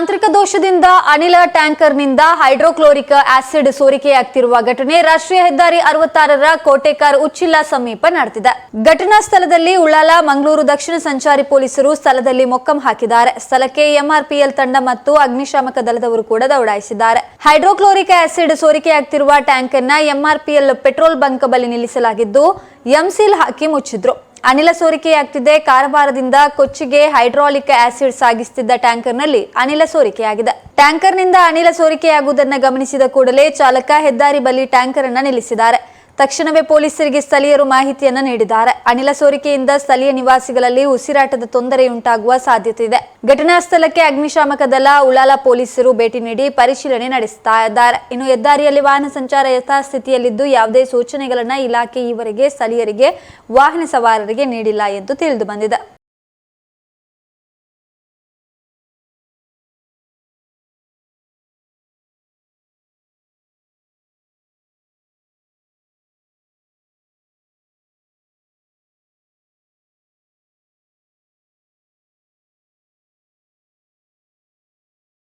ತಾಂತ್ರಿಕ ದೋಷದಿಂದ ಅನಿಲ ಟ್ಯಾಂಕರ್ನಿಂದ ಹೈಡ್ರೋಕ್ಲೋರಿಕ್ ಆಸಿಡ್ ಸೋರಿಕೆಯಾಗ್ತಿರುವ ಘಟನೆ ರಾಷ್ಟ್ರೀಯ ಹೆದ್ದಾರಿ ಅರವತ್ತಾರರ ಕೋಟೆಕಾರ್ ಉಚ್ಚಿಲ ಸಮೀಪ ನಡೆದಿದೆ. ಘಟನಾ ಸ್ಥಳದಲ್ಲಿ ಉಳ್ಳಾಲ, ಮಂಗಳೂರು ದಕ್ಷಿಣ ಸಂಚಾರಿ ಪೊಲೀಸರು ಸ್ಥಳದಲ್ಲಿ ಮೊಕ್ಕಂ ಹಾಕಿದ್ದಾರೆ. ಸ್ಥಳಕ್ಕೆ ಎಂಆರ್ಪಿಎಲ್ ತಂಡ ಮತ್ತು ಅಗ್ನಿಶಾಮಕ ದಳದವರು ಕೂಡ ದೌಡಾಯಿಸಿದ್ದಾರೆ. ಹೈಡ್ರೋಕ್ಲೋರಿಕ್ ಆಸಿಡ್ ಸೋರಿಕೆಯಾಗ್ತಿರುವ ಟ್ಯಾಂಕರ್ನ ಎಂಆರ್ಪಿಎಲ್ ಪೆಟ್ರೋಲ್ ಬಂಕ್ ಬಳಿ ನಿಲ್ಲಿಸಲಾಗಿದ್ದು, ಎಂಸೀಲ್ ಹಾಕಿ ಮುಚ್ಚಿದ್ರು. ಅನಿಲ ಸೋರಿಕೆಯಾಗ್ತಿದೆ ಕಾರವಾರದಿಂದ ಕೊಚ್ಚಿಗೆ ಹೈಡ್ರಾಲಿಕ್ ಆಸಿಡ್ ಸಾಗಿಸುತ್ತಿದ್ದ ಟ್ಯಾಂಕರ್ನಲ್ಲಿ ಅನಿಲ ಸೋರಿಕೆಯಾಗಿದೆ. ಟ್ಯಾಂಕರ್ನಿಂದ ಅನಿಲ ಸೋರಿಕೆಯಾಗುವುದನ್ನು ಗಮನಿಸಿದ ಕೂಡಲೇ ಚಾಲಕ ಹೆದ್ದಾರಿ ಬಳಿ ಟ್ಯಾಂಕರ್ ಅನ್ನ ನಿಲ್ಲಿಸಿದ್ದಾರೆ. ತಕ್ಷಣವೇ ಪೊಲೀಸರಿಗೆ ಸ್ಥಳೀಯರು ಮಾಹಿತಿಯನ್ನು ನೀಡಿದ್ದಾರೆ. ಅನಿಲ ಸೋರಿಕೆಯಿಂದ ಸ್ಥಳೀಯ ನಿವಾಸಿಗಳಲ್ಲಿ ಉಸಿರಾಟದ ತೊಂದರೆಯುಂಟಾಗುವ ಸಾಧ್ಯತೆ ಇದೆ. ಘಟನಾ ಸ್ಥಳಕ್ಕೆ ಅಗ್ನಿಶಾಮಕ ದಳ ಉಳಾಲ ಪೊಲೀಸರು ಭೇಟಿ ನೀಡಿ ಪರಿಶೀಲನೆ ನಡೆಸ್ತಾ ಇದ್ದಾರೆ ಇನ್ನು ಹೆದ್ದಾರಿಯಲ್ಲಿ ವಾಹನ ಸಂಚಾರ ಯಥಾಸ್ಥಿತಿಯಲ್ಲಿದ್ದು ಯಾವುದೇ ಸೂಚನೆಗಳನ್ನು ಇಲಾಖೆ ಈವರೆಗೆ ಸ್ಥಳೀಯರಿಗೆ ವಾಹನ ಸವಾರರಿಗೆ ನೀಡಿಲ್ಲ ಎಂದು ತಿಳಿದು ಬಂದಿದೆ.